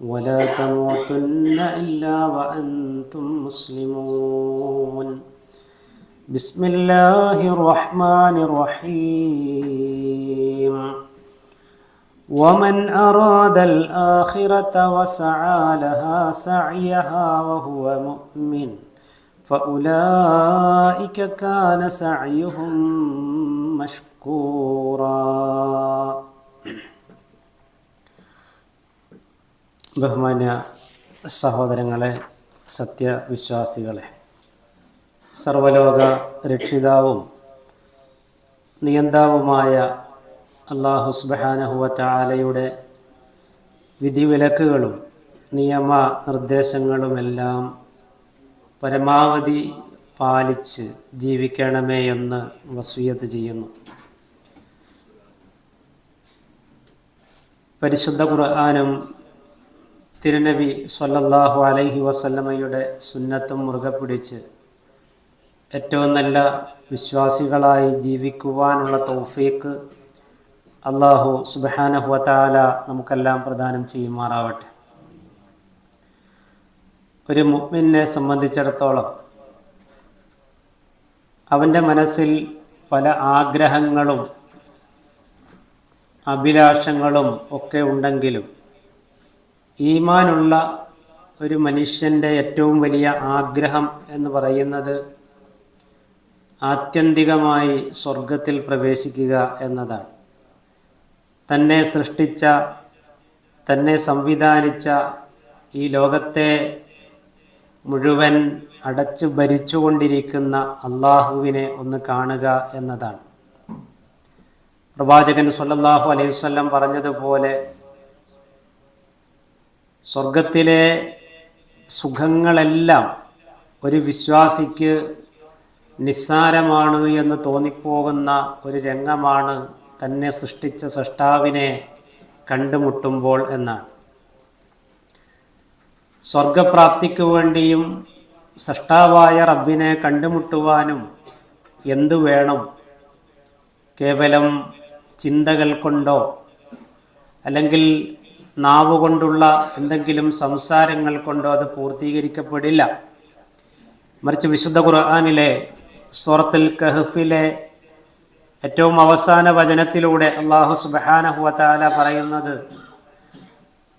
ولا تموتن إلا وأنتم مسلمون. بسم الله الرحمن الرحيم. ومن أراد الآخرة وسعى لها سعيها وهو مؤمن فأولئك كان سعيهم مشكورا. ബഹുമാന്യ സഹോദരങ്ങളെ സത്യവിശ്വാസികളെ സർവലോക രക്ഷിതാവും നിയന്താവുമായ അള്ളാഹു സുബാനഹുവറ്റാലയുടെ വിധിവിലക്കുകളും നിയമ നിർദ്ദേശങ്ങളുമെല്ലാം പരമാവധി പാലിച്ച് ജീവിക്കണമേ എന്ന് വസൂയത്ത് ചെയ്യുന്നു. പരിശുദ്ധ ഖുർആാനും തിരുനബി സ്വല്ലല്ലാഹു അലൈഹി വസല്ലമയുടെ സുന്നത്തും മുറുകെ പിടിച്ച് ഏറ്റവും നല്ല വിശ്വാസികളായി ജീവിക്കുവാനുള്ള തൗഫീക്ക് അള്ളാഹു സുബാനഹുവത്താല നമുക്കെല്ലാം പ്രദാനം ചെയ്യുമാറാവട്ടെ. ഒരു മുഅ്മിനെ സംബന്ധിച്ചിടത്തോളം അവന്റെ മനസ്സിൽ പല ആഗ്രഹങ്ങളും അഭിലാഷങ്ങളും ഒക്കെ ഉണ്ടെങ്കിലും ഈമാനുള്ള ഒരു മനുഷ്യന്റെ ഏറ്റവും വലിയ ആഗ്രഹം എന്ന് പറയുന്നത് ആത്യന്തികമായി സ്വർഗത്തിൽ പ്രവേശിക്കുക എന്നതാണ്. തന്നെ സൃഷ്ടിച്ച തന്നെ സംവിധാനിച്ച ഈ ലോകത്തെ മുഴുവൻ അടച്ചു ഭരിച്ചുകൊണ്ടിരിക്കുന്ന അള്ളാഹുവിനെ ഒന്ന് കാണുക എന്നതാണ്. പ്രവാചകൻ സല്ലല്ലാഹു അലൈഹി വസല്ലം പറഞ്ഞതുപോലെ സ്വർഗത്തിലെ സുഖങ്ങളെല്ലാം ഒരു വിശ്വാസിക്ക് നിസ്സാരമാണ് എന്ന് തോന്നിപ്പോകുന്ന ഒരു രംഗമാണ് തന്നെ സൃഷ്ടിച്ച സൃഷ്ടാവിനെ കണ്ടുമുട്ടുമ്പോൾ എന്നാണ്. സ്വർഗപ്രാപ്തിക്ക് വേണ്ടിയും സൃഷ്ടാവായ റബ്ബിനെ കണ്ടുമുട്ടുവാനും എന്തു വേണം? കേവലം ചിന്തകൾ കൊണ്ടോ അല്ലെങ്കിൽ നാവ് കൊണ്ടുള്ള എന്തെങ്കിലും സംസാരങ്ങൾ കൊണ്ടോ അത് പൂർത്തീകരിക്കപ്പെടില്ല മറിച്ച് വിശുദ്ധ ഖുർആാനിലെ സൂറത്തുൽ കഹഫിലെ ഏറ്റവും അവസാന വചനത്തിലൂടെ അള്ളാഹു സുബാനഹുവല പറയുന്നത്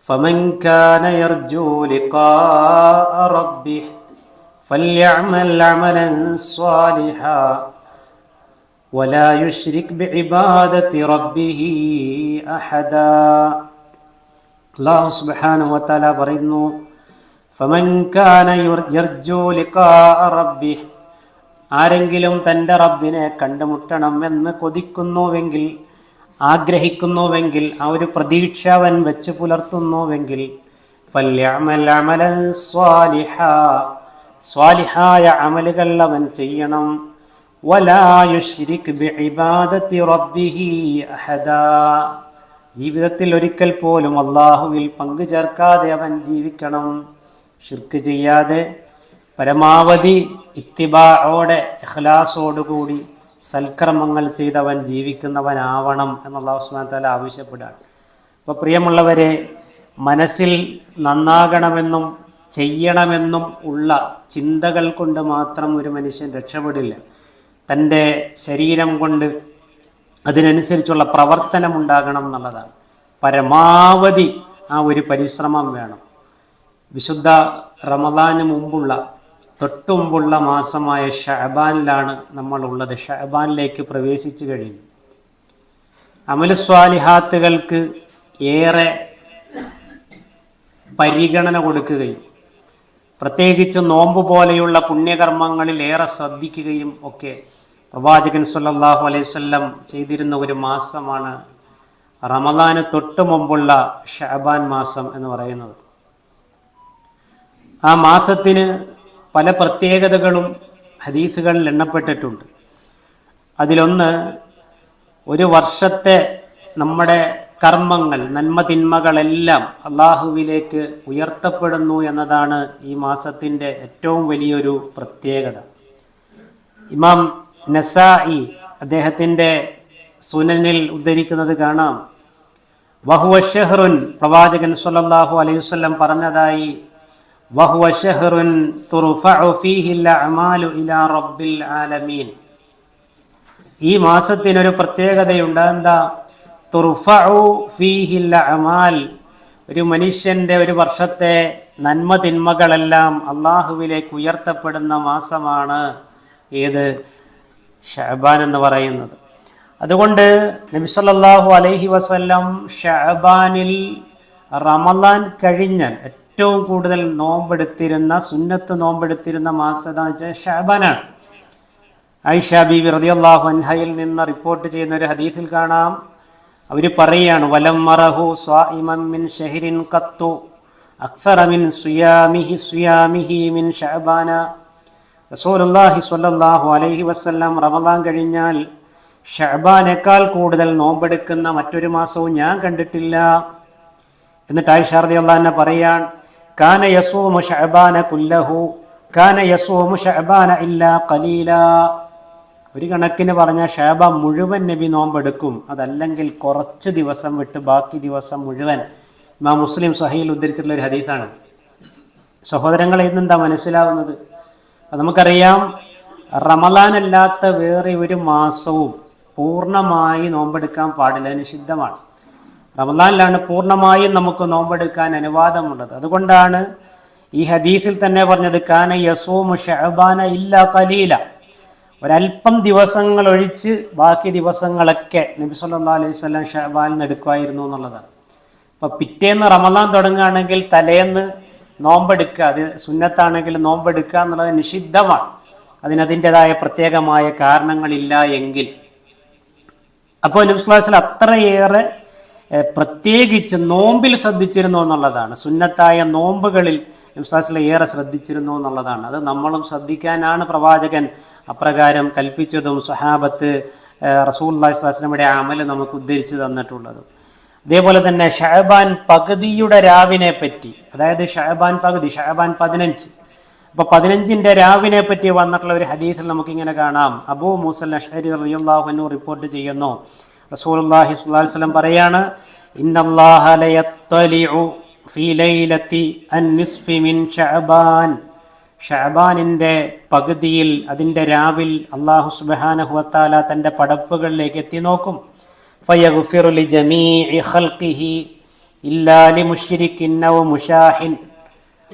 فمن كان يرجو لقاء ربه فليعمل عملا صالحا ولا يشرك بعبادة ربه أحدا അള്ളാഹു സുബാന പറയുന്നു ആരെങ്കിലും തന്റെ റബ്ബിനെ കണ്ടുമുട്ടണം എന്ന് കൊതിക്കുന്നുവെങ്കിൽ ആഗ്രഹിക്കുന്നുവെങ്കിൽ ആ ഒരു പ്രതീക്ഷ അവൻ വെച്ച് പുലർത്തുന്നുവെങ്കിൽ. സ്വാലിഹായ അമലുകൾ അവൻ ചെയ്യണം വലാ യുശ്രിക് ബിഇബാദത്തി റബ്ബിഹി അഹദാ ജീവിതത്തിൽ ഒരിക്കൽ പോലും അള്ളാഹുവിൽ പങ്കു ചേർക്കാതെ അവൻ ജീവിക്കണം. ഷിർക്ക് ചെയ്യാതെ പരമാവധി ഇത്തിബാറോടെ ഇഖ്ലാസോടുകൂടി സൽക്രമങ്ങൾ ചെയ്തവൻ ജീവിക്കുന്നവനാവണം എന്നുള്ള അവസ്മാനത്താൽ ആവശ്യപ്പെടുകയാണ്. അപ്പോൾ പ്രിയമുള്ളവരെ മനസ്സിൽ നന്നാകണമെന്നും ചെയ്യണമെന്നും ഉള്ള ചിന്തകൾ കൊണ്ട് മാത്രം ഒരു മനുഷ്യൻ രക്ഷപ്പെടില്ല. തന്റെ ശരീരം കൊണ്ട് അതിനനുസരിച്ചുള്ള പ്രവർത്തനം ഉണ്ടാകണം എന്നുള്ളതാണ്. പരമാവധി ആ ഒരു പരിശ്രമം വേണം. വിശുദ്ധ റമദാന് മുമ്പുള്ള തൊട്ടു മുമ്പുള്ള മാസമായ ഷഹബാനിലാണ് നമ്മൾ ഉള്ളത് ഷഹബാനിലേക്ക് പ്രവേശിച്ചു കഴിഞ്ഞു. അമലുസ്വാലിഹാത്തുകൾക്ക് ഏറെ പരിഗണന കൊടുക്കുകയും പ്രത്യേകിച്ച് നോമ്പ് പോലെയുള്ള പുണ്യകർമ്മങ്ങളിൽ ഏറെ ശ്രദ്ധിക്കുകയും ഒക്കെ പ്രവാചകൻ സല്ലല്ലാഹു അലൈഹി വസല്ലം ചെയ്തിരുന്ന ഒരു മാസമാണ് റമദാന് തൊട്ട് മുമ്പുള്ള ഷഹബാൻ മാസം എന്ന് പറയുന്നത്. ആ മാസത്തിന് പല പ്രത്യേകതകളും ഹദീസുകളിൽ എണ്ണപ്പെട്ടിട്ടുണ്ട്. അതിലൊന്ന് ഒരു വർഷത്തെ നമ്മുടെ കർമ്മങ്ങൾ നന്മ തിന്മകളെല്ലാം അള്ളാഹുവിലേക്ക് ഉയർത്തപ്പെടുന്നു എന്നതാണ് ഈ മാസത്തിന്റെ ഏറ്റവും വലിയൊരു പ്രത്യേകത. ഇമാം നസായി അദ്ദേഹത്തിന്റെ സുനനിൽ ഉദ്ധരിക്കുന്നത് കാണാം. വഹുവ ഷെഹ്റുൻ പ്രവാചകൻ സല്ലല്ലാഹു അലൈഹി വസല്ലം പറഞ്ഞതായി വഹുവ ഷെഹ്റുൻ ആലമീൻ. ഈ മാസത്തിനൊരു പ്രത്യേകതയുണ്ട് എന്താ? ഫീഹില്ല അമാൽ ഒരു മനുഷ്യന്റെ ഒരു വർഷത്തെ നന്മ തിന്മകളെല്ലാം അള്ളാഹുവിലേക്ക് ഉയർത്തപ്പെടുന്ന മാസമാണ് ഏത്? ഷഹബാൻ എന്ന് പറയുന്നത്. അതുകൊണ്ട് നബി സല്ലല്ലാഹു അലൈഹി വസല്ലം ഷഹബാനിൽ റമദാൻ കഴിഞ്ഞാൽ ഏറ്റവും കൂടുതൽ നോമ്പെടുത്തിരുന്ന സുന്നത്ത് നോമ്പെടുത്തിരുന്ന മാസം എന്താണെന്ന് വെച്ചാൽ ഷഹബാനാണ് ഐഷ ബിബി റളിയല്ലാഹു അൻഹയിൽ നിന്ന് റിപ്പോർട്ട് ചെയ്യുന്ന ഒരു ഹദീസിൽ കാണാം. അവർ പറയുകയാണ് വലം മറഹു സ്വാഇമൻ മിൻ ഷഹരിൻ കത്തു അക്സറ മിൻ സുയാമിഹി സുയാമിഹി മിൻ ഷഅബാന. റസൂലുള്ളാഹി സ്വല്ലല്ലാഹു അലൈഹി വസല്ലം റമദാൻ കഴിഞ്ഞാൽ ഷഹബാനേക്കാൾ കൂടുതൽ നോമ്പെടുക്കുന്ന മറ്റൊരു മാസവും ഞാൻ കണ്ടിട്ടില്ല. എന്നിട്ട് ആയിഷ റളിയല്ലാഹു അൻഹ പറയാൻ കാന യസൂമു ഷഹബാന കുല്ലഹു കാന യസൂമു ഷഹബാന ഇല്ലാ കലീല ഒരു കണക്കിന് പറഞ്ഞ ഷാബ മുഴുവൻ നബി നോമ്പെടുക്കും. അതല്ലെങ്കിൽ കുറച്ച് ദിവസം വിട്ട് ബാക്കി ദിവസം മുഴുവൻ. ഇമാം മുസ്ലിം സഹയിൽ ഉദ്ധരിച്ചിട്ടുള്ള ഒരു ഹദീസാണ്. സഹോദരങ്ങളെ ഇന്നെന്താ മനസ്സിലാവുന്നത്? നമുക്കറിയാം റമലാൻ അല്ലാത്ത വേറെ ഒരു മാസവും പൂർണമായി നോമ്പെടുക്കാൻ പാടില്ല നിഷിദ്ധമാണ്. റമലാനിലാണ് പൂർണമായും നമുക്ക് നോമ്പെടുക്കാൻ അനുവാദമുള്ളത്. അതുകൊണ്ടാണ് ഈ ഹദീസിൽ തന്നെ പറഞ്ഞത് കാന യസൂമു ഷഹബാന ഇല്ല കലീല ഒരല്പം ദിവസങ്ങൾ ഒഴിച്ച് ബാക്കി ദിവസങ്ങളൊക്കെ നബി സല്ലാ അലൈഹി സ്വലം ഷഹബാനിൽ നിന്ന് എടുക്കുമായിരുന്നു എന്നുള്ളതാണ്. അപ്പൊ പിറ്റേന്ന് റമദാൻ തുടങ്ങുകയാണെങ്കിൽ തലേന്ന് നോമ്പെടുക്കുക. അത് സുന്നത്താണെങ്കിൽ നോമ്പെടുക്കുക എന്നുള്ളത് നിഷിദ്ധമാണ്. അതിനതിന്റെതായ പ്രത്യേകമായ കാരണങ്ങളില്ല എങ്കിൽ. അപ്പോൾ നബ്സ്ലാസിൽ അത്രയേറെ പ്രത്യേകിച്ച് നോമ്പിൽ ശ്രദ്ധിച്ചിരുന്നു എന്നുള്ളതാണ്. സുന്നത്തായ നോമ്പുകളിൽ നബ്സ്ലാസിൽ ഏറെ ശ്രദ്ധിച്ചിരുന്നു എന്നുള്ളതാണ്. അത് നമ്മളും ശ്രദ്ധിക്കാനാണ് പ്രവാചകൻ അപ്രകാരം കൽപ്പിച്ചതും സ്വഹാബത്ത് റസൂൽ അള്ളാഹിസ്ലാസ്ലമിയുടെ അമൽ നമുക്ക് ഉദ്ധരിച്ചു തന്നിട്ടുള്ളതും. അതേപോലെ തന്നെ ഷഹബാൻ പകുതിയുടെ രാവിനെ പറ്റി അതായത് ഷഹബാൻ പകുതി ഷഹബാൻ പതിനഞ്ച്. അപ്പൊ പതിനഞ്ചിന്റെ രാവിനെ പറ്റി വന്നിട്ടുള്ള ഒരു ഹദീഥിൽ നമുക്ക് ഇങ്ങനെ കാണാം. അബൂ മൂസൽ റളിയല്ലാഹു റിപ്പോർട്ട് ചെയ്യുന്നു. റസൂലുള്ളാഹി സ്വല്ലല്ലാഹു അലൈഹി വസല്ലം പറയാണ് ഇന്നല്ലാഹ ഫീ ലൈലത്തി മിൻ ഷഅബാൻ. പകുതിയിൽ അതിന്റെ രാവിൽ അള്ളാഹു സുബ്ഹാനഹു തന്റെ പടപ്പുകളിലേക്ക് എത്തി നോക്കും. ഫയഗ്ഫിറു لجميع ഖൽഖിഹി ഇല്ലാ لمشرك أو മുശാഹിൻ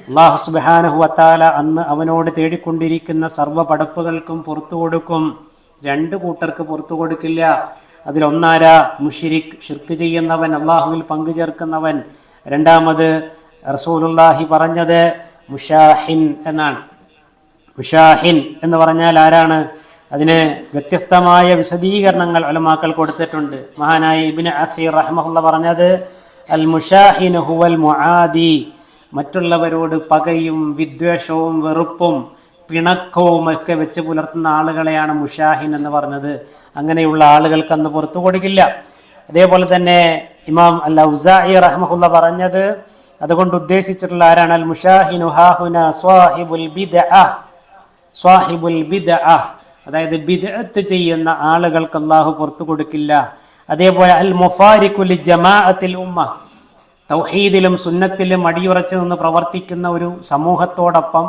അള്ളാഹു സുബാനഹുവത്താല അന്ന് അവനോട് തേടിക്കൊണ്ടിരിക്കുന്ന സർവ പടപ്പുകൾക്കും പുറത്തു കൊടുക്കും. രണ്ട് കൂട്ടർക്ക് പുറത്തു കൊടുക്കില്ല. അതിലൊന്നാരാ മുഷിരിഖ് ഷിർക്ക് ചെയ്യുന്നവൻ അള്ളാഹുവിൽ പങ്കു ചേർക്കുന്നവൻ. രണ്ടാമത് റസൂലുള്ളാഹി പറഞ്ഞത് മുഷാഹിൻ എന്നാണ്. മുഷാഹിൻ എന്ന് പറഞ്ഞാൽ ആരാണ്? അതിന് വ്യത്യസ്തമായ വിശദീകരണങ്ങൾ അലമാക്കൾ കൊടുത്തിട്ടുണ്ട്. മഹാനായ ഇബിന് അസീർ റഹ്മുള്ള പറഞ്ഞത് അൽ മുഷാഹിൻ ഹുവൽ മുആദി. മറ്റുള്ളവരോട് പകയും വിദ്വേഷവും വെറുപ്പും പിണക്കവും ഒക്കെ വെച്ച് പുലർത്തുന്ന ആളുകളെയാണ് മുഷാഹിൻ എന്ന് പറഞ്ഞത്. അങ്ങനെയുള്ള ആളുകൾക്ക് അന്ന് പുറത്തു കൊടുക്കില്ല. അതേപോലെ തന്നെ ഇമാം അൽ ഔസായി റഹ്മുള്ള പറഞ്ഞത് അതുകൊണ്ട് ഉദ്ദേശിച്ചിട്ടുള്ള ആരാണ്? അൽ മുഷാഹിൻ സ്വാഹിബുൽ ബിദ സ്വാഹിബുൽ ബിദ്അ. അതായത് ബിദ്അത്ത് ചെയ്യുന്ന ആളുകൾക്ക് അള്ളാഹു പുറത്തു കൊടുക്കില്ല. അതേപോലെ അൽ മുഫാരിഖുലി ജമാഅത്തിൽ ഉമ്മ തൗഹീദിലും സുന്നത്തിലും അടിയുറച്ചു നിന്ന് പ്രവർത്തിക്കുന്ന ഒരു സമൂഹത്തോടൊപ്പം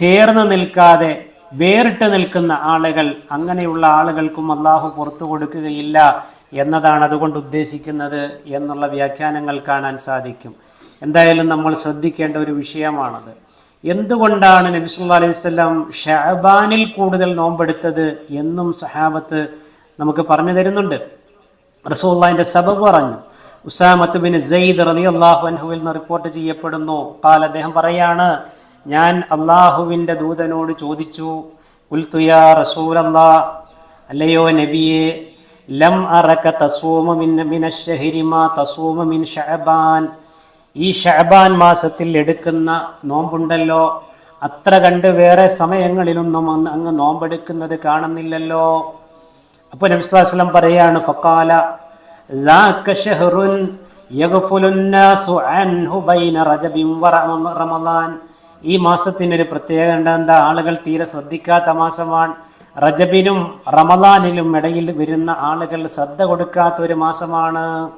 ചേർന്ന് നിൽക്കാതെ വേറിട്ട് നിൽക്കുന്ന ആളുകൾ അങ്ങനെയുള്ള ആളുകൾക്കും അള്ളാഹു പുറത്തു കൊടുക്കുകയില്ല എന്നതാണ് അതുകൊണ്ട് ഉദ്ദേശിക്കുന്നത് എന്നുള്ള വ്യാഖ്യാനങ്ങൾ കാണാൻ സാധിക്കും. എന്തായാലും നമ്മൾ ശ്രദ്ധിക്കേണ്ട ഒരു വിഷയമാണത്. എന്തുകൊണ്ടാണ് നബി സല്ലല്ലാഹു അലൈഹി വസല്ലം ഷഹബാനിൽ കൂടുതൽ നോമ്പെടുത്തത് എന്നും സഹാബത്ത് നമുക്ക് പറഞ്ഞു തരുന്നുണ്ട്. റസൂള്ളാഹിന്റെ സബബ് പറഞ്ഞു. ഉസാമത്ത് ബിൻ സെയ്ദ് അള്ളാഹു അൻഹുവിൽ നിന്ന് റിപ്പോർട്ട് ചെയ്യപ്പെടുന്നു. കാൽ അദ്ദേഹം പറയാണ് ഞാൻ അള്ളാഹുവിന്റെ ദൂതനോട് ചോദിച്ചു ഉൽത്തുയാ റസൂൽ റസൂലല്ലാ അല്ലയോ നബിയെ ലം അറക്ക തസൂമ മിൻ മിനശ്ശഹരി മാ തസൂമ മിൻ ഷഅബാൻ ഈ ഷഹബാൻ മാസത്തിൽ എടുക്കുന്ന നോമ്പുണ്ടല്ലോ. അത്ര കണ്ട് വേറെ സമയങ്ങളിലൊന്നും അങ്ങ് നോമ്പെടുക്കുന്നത് കാണുന്നില്ലല്ലോ. അപ്പോൾ നബിസ്വാസ്ലം പറയാണ് ഫക്കാല ഈ മാസത്തിനൊരു പ്രത്യേകത എന്താ? ആളുകൾ തീരെ ശ്രദ്ധിക്കാത്ത മാസമാണ്. റജബിനും റമദാനിലും ഇടയിൽ വരുന്ന ആളുകൾ ശ്രദ്ധ കൊടുക്കാത്ത ഒരു മാസമാണ്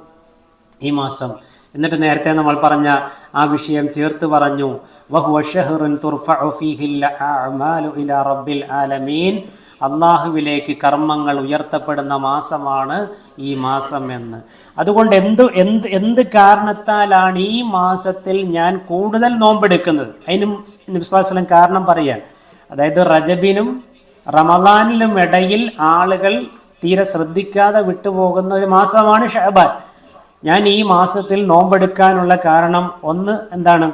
ഈ മാസം. എന്നിട്ട് നേരത്തെ നമ്മൾ പറഞ്ഞ ആ വിഷയം ചേർത്ത് പറഞ്ഞു. അള്ളാഹുവിലേക്ക് കർമ്മങ്ങൾ ഉയർത്തപ്പെടുന്ന മാസമാണ് ഈ മാസം എന്ന്. അതുകൊണ്ട് എന്ത് എന്ത് എന്ത് കാരണത്താലാണ് ഈ മാസത്തിൽ ഞാൻ കൂടുതൽ നോമ്പെടുക്കുന്നത്? അതിനും വിശ്വാസം കാരണം പറയാൻ. അതായത് റജബിനും റമദാനിലും ഇടയിൽ ആളുകൾ തീരെ ശ്രദ്ധിക്കാതെ വിട്ടുപോകുന്ന ഒരു മാസമാണ് ഷഹബാൻ. ഞാൻ ഈ മാസത്തിൽ നോമ്പെടുക്കാനുള്ള കാരണം ഒന്ന് എന്താണ്?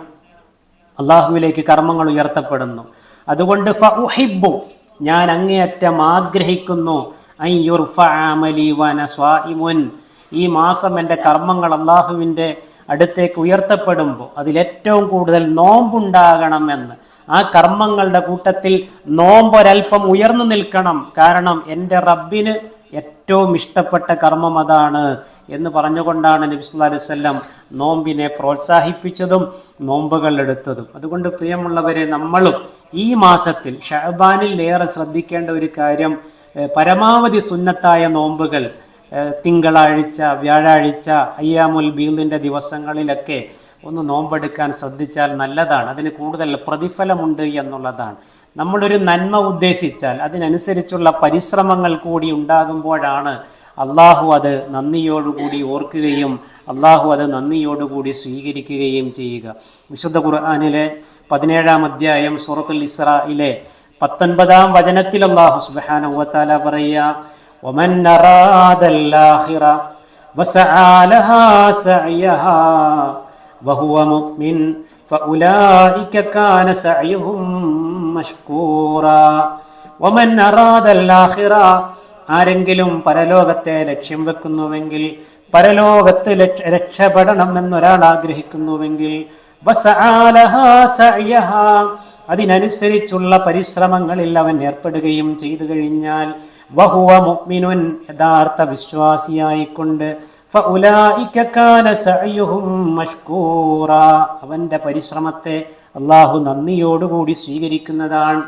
അള്ളാഹുവിലേക്ക് കർമ്മങ്ങൾ ഉയർത്തപ്പെടുന്നു. അതുകൊണ്ട് ഫഹിബു ഞാൻ അങ്ങേയറ്റം ആഗ്രഹിക്കുന്നു. ഈ മാസം എന്റെ കർമ്മങ്ങൾ അള്ളാഹുവിന്റെ അടുത്തേക്ക് ഉയർത്തപ്പെടുമ്പോൾ അതിലേറ്റവും കൂടുതൽ നോമ്പുണ്ടാകണമെന്ന്. ആ കർമ്മങ്ങളുടെ കൂട്ടത്തിൽ നോമ്പൊരൽപ്പം ഉയർന്നു നിൽക്കണം. കാരണം എന്റെ റബ്ബിന് ഏറ്റവും ഇഷ്ടപ്പെട്ട കർമ്മം അതാണ് എന്ന് പറഞ്ഞുകൊണ്ടാണ് നബി സല്ലല്ലാഹു അലൈഹി വസല്ലം നോമ്പിനെ പ്രോത്സാഹിപ്പിച്ചതും നോമ്പുകൾ എടുത്തതും. അതുകൊണ്ട് പ്രിയമുള്ളവരെ നമ്മളും ഈ മാസത്തിൽ ഷഹബാനിൽ ഏറെ ശ്രദ്ധിക്കേണ്ട ഒരു കാര്യം പരമാവധി സുന്നത്തായ നോമ്പുകൾ തിങ്കളാഴ്ച വ്യാഴാഴ്ച അയ്യാമുൽ ബീലിന്റെ ദിവസങ്ങളിലൊക്കെ ഒന്ന് നോമ്പെടുക്കാൻ ശ്രദ്ധിച്ചാൽ നല്ലതാണ്. അതിന് കൂടുതൽ പ്രതിഫലമുണ്ട് എന്നുള്ളതാണ്. നമ്മളൊരു നന്മ ഉദ്ദേശിച്ചാൽ അതിനനുസരിച്ചുള്ള പരിശ്രമങ്ങൾ കൂടി ഉണ്ടാകുമ്പോഴാണ് അള്ളാഹു അത് നന്ദിയോടുകൂടി ഓർക്കുകയും അള്ളാഹു അത് നന്ദിയോടുകൂടി സ്വീകരിക്കുകയും ചെയ്യുക. വിശുദ്ധ ഖുർആാനിലെ പതിനേഴാം അധ്യായം സൂറത്തുൽ ഇസ്രയിലെ പത്തൊൻപതാം വചനത്തിൽ അള്ളാഹു സുബാന പറയുക വസആലഹാ لها سعيها وهو مؤمن فأولئك كان سعيهم مشكورا ومن أراد الآخرة ആരെങ്കിലും പരലോകത്തെ ലക്ഷ്യം വെക്കുന്നുവെങ്കിൽ പരലോകത്ത് ലക്ഷ രക്ഷപ്പെടണം എന്നൊരാൾ ആഗ്രഹിക്കുന്നുവെങ്കിൽ വസആലഹാ സഅയഹാ. അതിനനുസരിച്ചുള്ള പരിശ്രമങ്ങളിൽ അവൻ ഏർപ്പെടുകയും ചെയ്തു കഴിഞ്ഞാൽ വഹുവ മുഅ്മിനുൻ യഥാർത്ഥ വിശ്വാസിയായിക്കൊണ്ട് അവന്റെ പരിശ്രമത്തെ അള്ളാഹു നന്ദിയോടുകൂടി സ്വീകരിക്കുന്നതാണ്.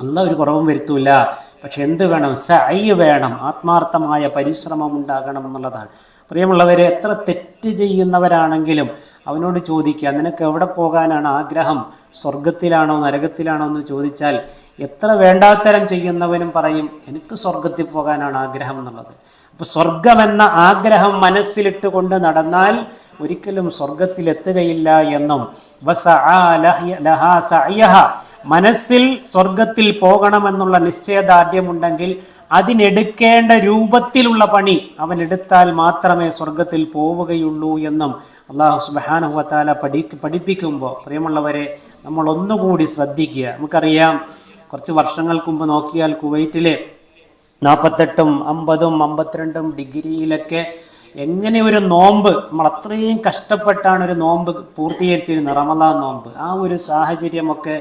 അല്ല ഒരു കുറവും വരുത്തൂല. പക്ഷെ എന്ത് വേണം? സഅയ് വേണം. ആത്മാർത്ഥമായ പരിശ്രമം ഉണ്ടാകണം എന്നുള്ളതാണ്. പ്രിയമുള്ളവരെ എത്ര തെറ്റ് ചെയ്യുന്നവരാണെങ്കിലും അവനോട് ചോദിക്കുക നിനക്ക് എവിടെ പോകാനാണ് ആഗ്രഹം? സ്വർഗത്തിലാണോ നരകത്തിലാണോ? എന്ന് ചോദിച്ചാൽ എത്ര വേണ്ടാത്തരം ചെയ്യുന്നവനും പറയും എനിക്ക് സ്വർഗത്തിൽ പോകാനാണ് ആഗ്രഹം എന്നുള്ളത്. അപ്പൊ സ്വർഗമെന്ന ആഗ്രഹം മനസ്സിലിട്ട് കൊണ്ട് നടന്നാൽ ഒരിക്കലും സ്വർഗത്തിൽ എത്തുകയില്ല എന്നും. മനസ്സിൽ സ്വർഗത്തിൽ പോകണമെന്നുള്ള നിശ്ചയദാർഢ്യമുണ്ടെങ്കിൽ അതിനെടുക്കേണ്ട രൂപത്തിലുള്ള പണി അവൻ എടുത്താൽ മാത്രമേ സ്വർഗത്തിൽ പോവുകയുള്ളൂ എന്നും അള്ളാഹു സുബാനുഹത്താല പഠി പഠിപ്പിക്കുമ്പോൾ. പ്രിയമുള്ളവരെ നമ്മൾ ഒന്നുകൂടി ശ്രദ്ധിക്കുക. നമുക്കറിയാം കുറച്ച് വർഷങ്ങൾക്ക് മുമ്പ് നോക്കിയാൽ കുവൈറ്റിലെ നാൽപ്പത്തെട്ടും അമ്പതും അമ്പത്തിരണ്ടും ഡിഗ്രിയിലൊക്കെ എങ്ങനെ ഒരു നോമ്പ് നമ്മൾ അത്രയും കഷ്ടപ്പെട്ടാണ് ഒരു നോമ്പ് പൂർത്തീകരിച്ചിരുന്നത് റമദാൻ നോമ്പ്. ആ ഒരു സാഹചര്യമൊക്കെ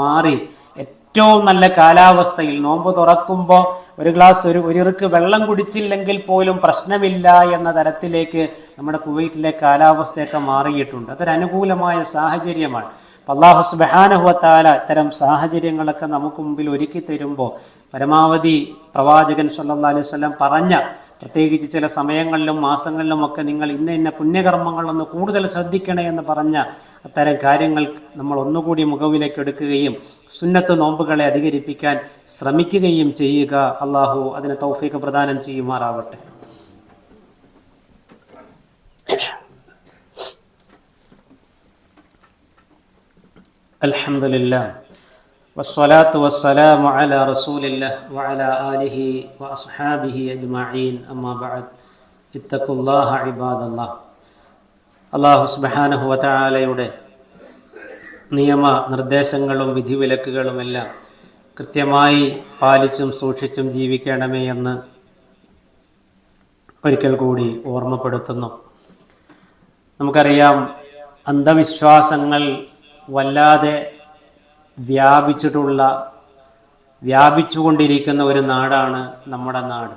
മാറി. ഏറ്റവും നല്ല കാലാവസ്ഥയിൽ നോമ്പ് തുറക്കുമ്പോൾ ഒരു ഗ്ലാസ് ഒരു ഒരു ഇറുക്ക് വെള്ളം കുടിച്ചില്ലെങ്കിൽ പോലും പ്രശ്നമില്ല എന്ന തരത്തിലേക്ക് നമ്മുടെ കുവൈറ്റിലെ കാലാവസ്ഥയൊക്കെ മാറിയിട്ടുണ്ട്. അതൊരു അനുകൂലമായ സാഹചര്യമാണ്. അള്ളാഹു സുബാനുഹത്താല ഇത്തരം സാഹചര്യങ്ങളൊക്കെ നമുക്ക് മുമ്പിൽ ഒരുക്കി തരുമ്പോൾ പരമാവധി പ്രവാചകൻ സല്ലാ അലൈഹി സ്വലം പറഞ്ഞ പ്രത്യേകിച്ച് ചില സമയങ്ങളിലും മാസങ്ങളിലും ഒക്കെ നിങ്ങൾ ഇന്ന ഇന്ന പുണ്യകർമ്മങ്ങളൊന്ന് കൂടുതൽ ശ്രദ്ധിക്കണേ എന്ന് പറഞ്ഞ അത്തരം കാര്യങ്ങൾ നമ്മൾ ഒന്നുകൂടി മുഖവിലേക്ക് എടുക്കുകയും സുന്നത്ത് നോമ്പുകളെ അധികരിപ്പിക്കാൻ ശ്രമിക്കുകയും ചെയ്യുക. അള്ളാഹു അതിന് തൗഫീക്ക് പ്രദാനം ചെയ്യുമാറാവട്ടെ. الحمد لله والصلاة والسلام على رسول الله وعلى آله وأصحابه أجمعين أما بعد اتقوا الله عباد الله അള്ളാഹു സുബാനഹു വതാലയുടെ നിയമ നിർദ്ദേശങ്ങളും വിധിവിലക്കുകളുമെല്ലാം കൃത്യമായി പാലിച്ചും സൂക്ഷിച്ചും ജീവിക്കണമേ എന്ന് ഒരിക്കൽ കൂടി ഓർമ്മപ്പെടുത്തുന്നു നമുക്കറിയാം അന്ധവിശ്വാസങ്ങൾ വല്ലാതെ വ്യാപിച്ചിട്ടുള്ള വ്യാപിച്ചുകൊണ്ടിരിക്കുന്ന ഒരു നാടാണ് നമ്മുടെ നാട്.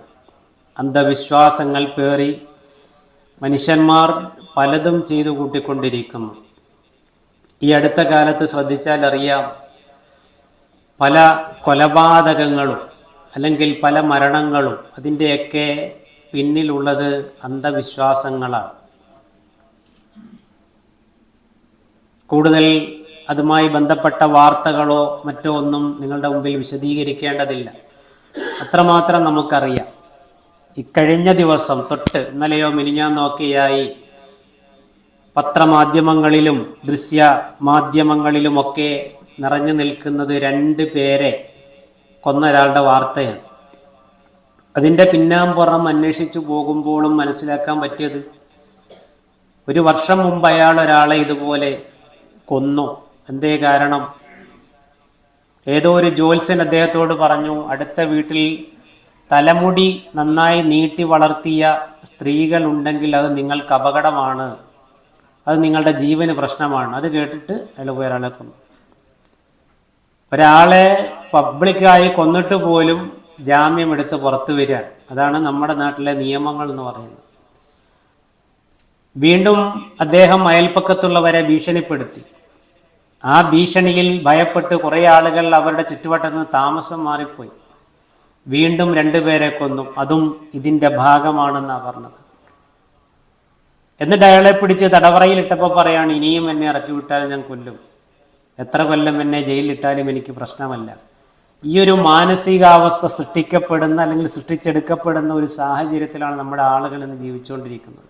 അന്ധവിശ്വാസങ്ങൾ പേറി മനുഷ്യന്മാർ പലതും ചെയ്തു കൂട്ടിക്കൊണ്ടിരിക്കുന്നു. ഈ അടുത്ത കാലത്ത് ശ്രദ്ധിച്ചാൽ അറിയാം പല കൊലപാതകങ്ങളും അല്ലെങ്കിൽ പല മരണങ്ങളും അതിന്റെയൊക്കെ പിന്നിലുള്ളത് അന്ധവിശ്വാസങ്ങളാണ്. കൂടുതൽ അതുമായി ബന്ധപ്പെട്ട വാർത്തകളോ മറ്റോ ഒന്നും നിങ്ങളുടെ മുമ്പിൽ വിശദീകരിക്കേണ്ടതില്ല. അത്രമാത്രം നമുക്കറിയാം. ഇക്കഴിഞ്ഞ ദിവസം തൊട്ട് ഇന്നലെയോ മിനിഞ്ഞാന്നോക്കെയായി പത്രമാധ്യമങ്ങളിലും ദൃശ്യ മാധ്യമങ്ങളിലുമൊക്കെ നിറഞ്ഞു നിൽക്കുന്നത് രണ്ട് പേരെ കൊന്ന ഒരാളുടെ വാർത്തയാണ്. അതിന്റെ പിന്നാമ്പുറം അന്വേഷിച്ചു പോകുമ്പോഴും മനസ്സിലാക്കാൻ പറ്റിയത് ഒരു വർഷം മുമ്പ് അയാൾ ഒരാളെ ഇതുപോലെ കൊന്നു. എന്തേ കാരണം? ഏതോ ഒരു ജോൽസൻ അദ്ദേഹത്തോട് പറഞ്ഞു അടുത്ത വീട്ടിൽ തലമുടി നന്നായി നീട്ടി വളർത്തിയ സ്ത്രീകൾ ഉണ്ടെങ്കിൽ അത് നിങ്ങൾക്ക് അപകടമാണ്. അത് നിങ്ങളുടെ ജീവന് പ്രശ്നമാണ്. അത് കേട്ടിട്ട് അയാൾ പോയി ഒരാളെ കൊന്നു. ഒരാളെ പബ്ലിക്കായി കൊന്നിട്ട് പോലും ജാമ്യം എടുത്ത് പുറത്തു വരികയാണ്. അതാണ് നമ്മുടെ നാട്ടിലെ നിയമങ്ങൾ എന്ന് പറയുന്നത്. വീണ്ടും അദ്ദേഹം അയൽപ്പക്കത്തുള്ളവരെ ഭീഷണിപ്പെടുത്തി. ആ ഭീഷണിയിൽ ഭയപ്പെട്ട് കുറേ ആളുകൾ അവരുടെ ചുറ്റുവട്ടത്ത് നിന്ന് താമസം മാറിപ്പോയി. വീണ്ടും രണ്ടുപേരെ കൊന്നു. അതും ഇതിന്റെ ഭാഗമാണെന്നാണ് പറഞ്ഞത്. എന്നിട്ട് അയാളെ പിടിച്ച് തടവറയിലിട്ടപ്പോൾ പറയാണ് ഇനിയും എന്നെ ഇറക്കി വിട്ടാൽ ഞാൻ കൊല്ലും. എത്ര കൊല്ലം എന്നെ ജയിലിലിട്ടാലും എനിക്ക് പ്രശ്നമല്ല. ഈ ഒരു മാനസികാവസ്ഥ സൃഷ്ടിക്കപ്പെടുന്ന അല്ലെങ്കിൽ സൃഷ്ടിച്ചെടുക്കപ്പെടുന്ന ഒരു സാഹചര്യത്തിലാണ് നമ്മുടെ ആളുകൾ ഇന്ന് ജീവിച്ചുകൊണ്ടിരിക്കുന്നത്.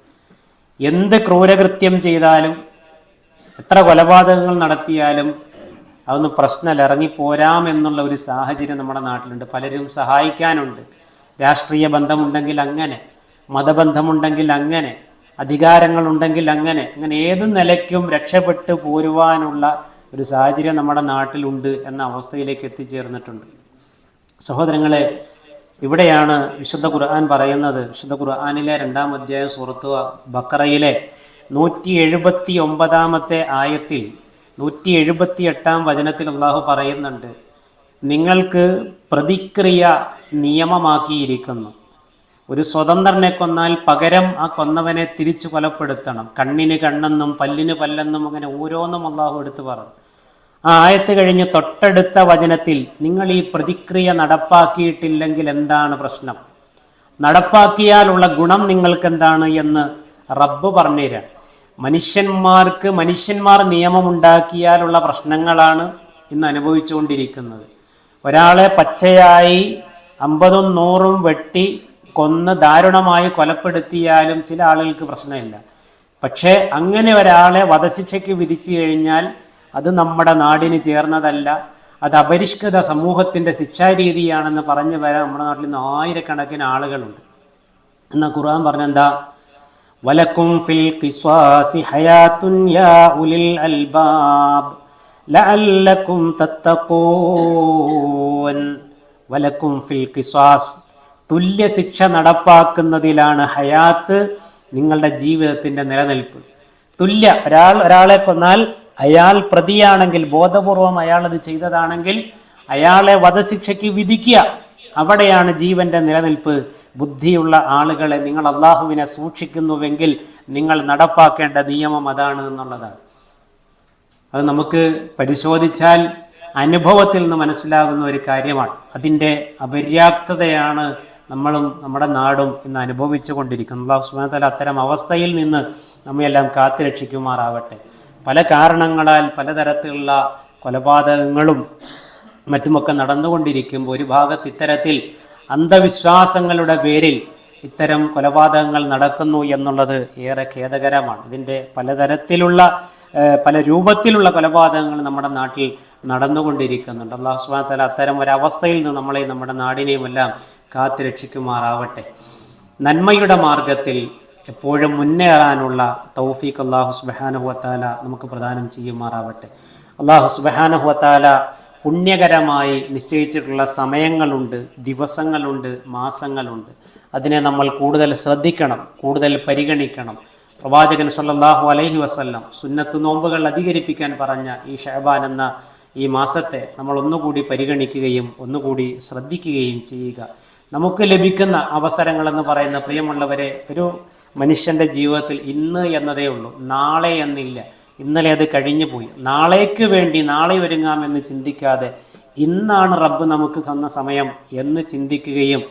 എന്ത് ക്രൂരകൃത്യം ചെയ്താലും എത്ര കൊലപാതകങ്ങൾ നടത്തിയാലും അതൊന്നും പ്രശ്നമല്ല ഇറങ്ങിപ്പോരാമെന്നുള്ള ഒരു സാഹചര്യം നമ്മുടെ നാട്ടിലുണ്ട്. പലരും സഹായിക്കാനുണ്ട്. രാഷ്ട്രീയ ബന്ധമുണ്ടെങ്കിൽ അങ്ങനെ മതബന്ധമുണ്ടെങ്കിൽ അങ്ങനെ അധികാരങ്ങളുണ്ടെങ്കിൽ അങ്ങനെ അങ്ങനെ ഏത് നിലയ്ക്കും രക്ഷപ്പെട്ടു പോരുവാനുള്ള ഒരു സാഹചര്യം നമ്മുടെ നാട്ടിലുണ്ട് എന്ന അവസ്ഥയിലേക്ക് എത്തിച്ചേർന്നിട്ടുണ്ട്. സഹോദരങ്ങളെ ഇവിടെയാണ് വിശുദ്ധ ഖുർആൻ പറയുന്നത്. വിശുദ്ധ ഖുർആാനിലെ രണ്ടാം അധ്യായം സുഹൃത്തു ബക്കറയിലെ നൂറ്റി എഴുപത്തി ഒമ്പതാമത്തെ ആയത്തിൽ നൂറ്റി എഴുപത്തി എട്ടാം വചനത്തിൽ അള്ളാഹു പറയുന്നുണ്ട് നിങ്ങൾക്ക് പ്രതിക്രിയ നിയമമാക്കിയിരിക്കുന്നു. ഒരു സ്വതന്ത്രനെ കൊന്നാൽ പകരം ആ കൊന്നവനെ തിരിച്ചു കൊലപ്പെടുത്തണം. കണ്ണിന് കണ്ണെന്നും പല്ലിന് പല്ലെന്നും അങ്ങനെ ഓരോന്നും അള്ളാഹു എടുത്തു പറഞ്ഞു. ആ ആയത്ത് കഴിഞ്ഞ് തൊട്ടടുത്ത വചനത്തിൽ നിങ്ങൾ ഈ പ്രതിക്രിയ നടപ്പാക്കിയിട്ടില്ലെങ്കിൽ എന്താണ് പ്രശ്നം? നടപ്പാക്കിയാലുള്ള ഗുണം നിങ്ങൾക്ക് എന്താണ്? എന്ന് റബ്ബ് പറഞ്ഞുതരാം മനുഷ്യന്മാർക്ക് മനുഷ്യന്മാർ നിയമമുണ്ടാക്കിയാലുള്ള പ്രശ്നങ്ങളാണ് ഇന്ന് അനുഭവിച്ചുകൊണ്ടിരിക്കുന്നത്. ഒരാളെ പച്ചയായി അമ്പതും നൂറും വെട്ടി കൊന്ന് ദാരുണമായി കൊലപ്പെടുത്തിയാലും ചില ആളുകൾക്ക് പ്രശ്നമില്ല. പക്ഷേ അങ്ങനെ ഒരാളെ വധശിക്ഷയ്ക്ക് വിധിച്ചു കഴിഞ്ഞാൽ അത് നമ്മുടെ നാടിന് ചേർന്നതല്ല. അത് അപരിഷ്കൃത സമൂഹത്തിന്റെ ശിക്ഷാരീതിയാണെന്ന് പറഞ്ഞു വരാൻ നമ്മുടെ നാട്ടിൽ നിന്ന് ആയിരക്കണക്കിന് ആളുകളുണ്ട്. എന്നാൽ ഖുർആൻ പറഞ്ഞെന്താ? വലക്കും ഫിൽ ഖിസ്വാസി ഹയാത്തുൻ യാ ഉലിൽ അൽബാബ് ലഅല്ലക്കും തത്തഖൂൻ. വലക്കും ഫിൽ القصاص തുല്യ ശിക്ഷ നടപ്പാക്കുന്നതിലാണ് ഹയാത്ത് നിങ്ങളുടെ ജീവിതത്തിന്റെ നിലനിൽപ്പ്. തുല്യ ഒരാൾ ഒരാളെ കൊന്നാൽ അയാൾ പ്രതിയാണെങ്കിൽ ബോധപൂർവം അയാൾ അത് ചെയ്തതാണെങ്കിൽ അയാളെ വധശിക്ഷയ്ക്ക് വിധിക്കുക. അവിടെയാണ് ജീവന്റെ നിലനിൽപ്പ്. ബുദ്ധിയുള്ള ആളുകളെ നിങ്ങൾ അള്ളാഹുവിനെ സൂക്ഷിക്കുന്നുവെങ്കിൽ നിങ്ങൾ നടപ്പാക്കേണ്ട നിയമം അതാണ് എന്നുള്ളതാണ്. അത് നമുക്ക് പരിശോധിച്ചാൽ അനുഭവത്തിൽ നിന്ന് മനസ്സിലാകുന്ന ഒരു കാര്യമാണ്. അതിന്റെ അപര്യാപ്തതയാണ് നമ്മളും നമ്മുടെ നാടും ഇന്ന് അനുഭവിച്ചു കൊണ്ടിരിക്കുന്നത്. അള്ളാഹു സുബാനത്തല അത്തരം അവസ്ഥയിൽ നിന്ന് നമ്മയെല്ലാം കാത്തുരക്ഷിക്കുമാറാവട്ടെ പല കാരണങ്ങളാൽ പലതരത്തിലുള്ള കൊലപാതകങ്ങളും മറ്റുമൊക്കെ നടന്നുകൊണ്ടിരിക്കുമ്പോൾ ഒരു ഭാഗത്ത് ഇത്തരത്തിൽ അന്ധവിശ്വാസങ്ങളുടെ പേരിൽ ഇത്തരം കൊലപാതകങ്ങൾ നടക്കുന്നു എന്നുള്ളത് ഏറെ ഖേദകരമാണ്. ഇതിന്റെ പലതരത്തിലുള്ള പല രൂപത്തിലുള്ള കൊലപാതകങ്ങൾ നമ്മുടെ നാട്ടിൽ നടന്നുകൊണ്ടിരിക്കുന്നുണ്ട്. അള്ളാഹു തആല അത്തരം ഒരവസ്ഥയിൽ നിന്ന് നമ്മളെ നമ്മുടെ നാടിനെയും എല്ലാം കാത്തു രക്ഷിക്കുമാറാവട്ടെ. നന്മയുടെ മാർഗത്തിൽ എപ്പോഴും മുന്നേറാനുള്ള തൗഫീഖ് അള്ളാഹു സുബാനുഹുവത്താല നമുക്ക് പ്രദാനം ചെയ്യുമാറാവട്ടെ. അള്ളാഹു സുബാനുഹുവത്താല പുണ്യകരമായി നിശ്ചയിച്ചിട്ടുള്ള സമയങ്ങളുണ്ട് ദിവസങ്ങളുണ്ട് മാസങ്ങളുണ്ട്. അതിനെ നമ്മൾ കൂടുതൽ ശ്രദ്ധിക്കണം കൂടുതൽ പരിഗണിക്കണം. പ്രവാചകൻ സല്ലാഹു അലൈഹി വസല്ലം സുന്നത്ത് നോമ്പുകൾ അധികരിപ്പിക്കാൻ പറഞ്ഞ ഈ ഷഹബാൻ എന്ന ഈ മാസത്തെ നമ്മൾ ഒന്നുകൂടി പരിഗണിക്കുകയും ഒന്നുകൂടി ശ്രദ്ധിക്കുകയും ചെയ്യുക. നമുക്ക് ലഭിക്കുന്ന അവസരങ്ങൾ എന്ന് പറയുന്ന പ്രിയമുള്ളവരെ ഒരു മനുഷ്യന്റെ ജീവിതത്തിൽ ഇന്ന് എന്നതേ ഉള്ളൂ നാളെ എന്നില്ല. ഇന്നലെ അത് കഴിഞ്ഞു പോയി. നാളേക്ക് വേണ്ടി നാളെ ഒരുങ്ങാമെന്ന് ചിന്തിക്കാതെ ഇന്നാണ് റബ്ബ് നമുക്ക് തന്ന സമയം എന്ന് ചിന്തിക്കുകയും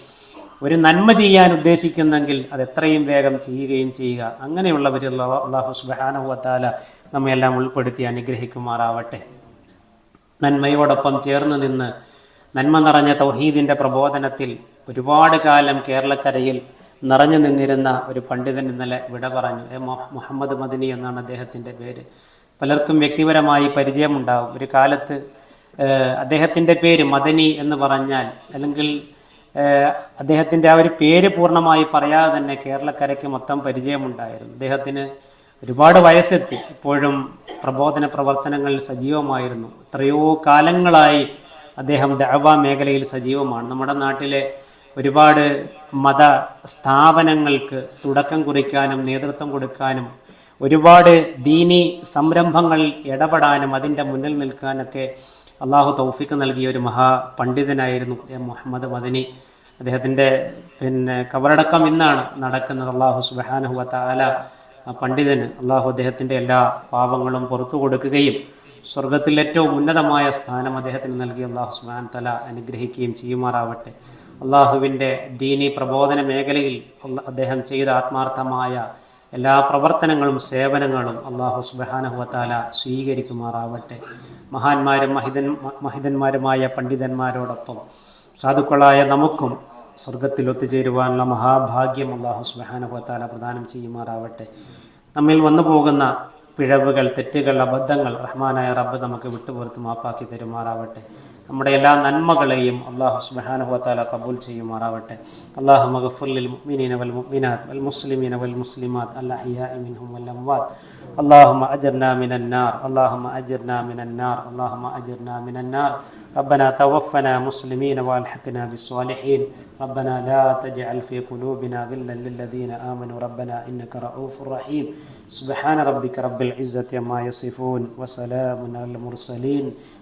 ഒരു നന്മ ചെയ്യാൻ ഉദ്ദേശിക്കുന്നെങ്കിൽ അത് എത്രയും വേഗം ചെയ്യുകയും ചെയ്യുക. അങ്ങനെയുള്ളവരിൽ അള്ളാഹു സുബാനുവത്താല നമ്മയെല്ലാം ഉൾപ്പെടുത്തി അനുഗ്രഹിക്കുമാറാവട്ടെ. നന്മയോടൊപ്പം ചേർന്ന് നിന്ന് നന്മ നിറഞ്ഞ തൗഹീദിന്റെ പ്രബോധനത്തിൽ ഒരുപാട് കാലം കേരളക്കരയിൽ നിറഞ്ഞു നിന്നിരുന്ന ഒരു പണ്ഡിതൻ ഇന്നലെ വിട പറഞ്ഞു. എ മുഹമ്മദ് മദിനി എന്നാണ് അദ്ദേഹത്തിന്റെ പേര്. പലർക്കും വ്യക്തിപരമായി പരിചയമുണ്ടാവും. ഒരു കാലത്ത് അദ്ദേഹത്തിന്റെ പേര് മദനി എന്ന് പറഞ്ഞാൽ അല്ലെങ്കിൽ അദ്ദേഹത്തിന്റെ ആ ഒരു പേര് പൂർണമായി പറയാതെ തന്നെ കേരളക്കരയ്ക്ക് മൊത്തം പരിചയമുണ്ടായിരുന്നു. അദ്ദേഹത്തിന് ഒരുപാട് വയസ്സെത്തി. ഇപ്പോഴും പ്രബോധന പ്രവർത്തനങ്ങളിൽ സജീവമായിരുന്നു. എത്രയോ കാലങ്ങളായി അദ്ദേഹം ദഅവ മേഖലയിൽ സജീവമാണ്. നമ്മുടെ നാട്ടിലെ ഒരുപാട് മത സ്ഥാപനങ്ങൾക്ക് തുടക്കം കുറിക്കാനും നേതൃത്വം കൊടുക്കാനും ഒരുപാട് ദീനി സംരംഭങ്ങൾ ഇടപെടാനും അതിന്റെ മുന്നിൽ നിൽക്കാനൊക്കെ അള്ളാഹു തൗഫിക്ക് നൽകിയ ഒരു മഹാ പണ്ഡിതനായിരുന്നു എ മുഹമ്മദ് മദനി. അദ്ദേഹത്തിന്റെ പിന്നെ കബറടക്കം ഇന്നാണ് നടക്കുന്നത്. അള്ളാഹു സുബാനഹുവ താല പണ്ഡിതന് അള്ളാഹു അദ്ദേഹത്തിന്റെ എല്ലാ പാപങ്ങളും പുറത്തു കൊടുക്കുകയും സ്വർഗത്തിൽ ഏറ്റവും ഉന്നതമായ സ്ഥാനം അദ്ദേഹത്തിന് നൽകി. അള്ളാഹു സുബാൻ തല അനുഗ്രഹിക്കുകയും ചെയ്യുമാറാവട്ടെ. അള്ളാഹുവിന്റെ ദീനി പ്രബോധന മേഖലയിൽ അദ്ദേഹം ചെയ്ത ആത്മാർത്ഥമായ എല്ലാ പ്രവർത്തനങ്ങളും സേവനങ്ങളും അള്ളാഹു സുബാനഹുവത്താല സ്വീകരിക്കുമാറാവട്ടെ. മഹാന്മാരും മഹിതൻ മഹിതന്മാരുമായ പണ്ഡിതന്മാരോടൊപ്പം സാധുക്കളായ നമുക്കും സ്വർഗത്തിൽ ഒത്തുചേരുവാനുള്ള മഹാഭാഗ്യം അള്ളാഹു സുബാനഹുവത്താല പ്രദാനം ചെയ്യുമാറാവട്ടെ. നമ്മിൽ വന്നു പോകുന്ന പിഴവുകൾ തെറ്റുകൾ അബദ്ധങ്ങൾ റഹ്മാനായ റബ്ബ് നമുക്ക് വിട്ടുപുറത്ത് മാപ്പാക്കി തരുമാറാവട്ടെ. നമ്മുടെ എല്ലാ നന്മകളെയും അള്ളാഹു സുബാനുഭവത്താല കബൂൽ ചെയ്യുമാറാവട്ടെ അള്ളാഹു മഗഫുല്ലിൽ മുഅ്മിനീന വൽ മുഅ്മിനാത്ത് വൽ മുസ്ലിമീന വൽ മുസ്ലിമാത്ത് അല്ലഹിയാഇ മിൻഹും വൽ അംവാത്ത് اللهم أجرنا من النار اللهم أجرنا من النار اللهم أجرنا من النار ربنا توفنا مسلمين والحقنا بالصالحين ربنا لا تجعل في قلوبنا غلا للذين آمنوا ربنا إنك رؤوف رحيم سبحان ربك رب العزة عما يصفون وسلام على المرسلين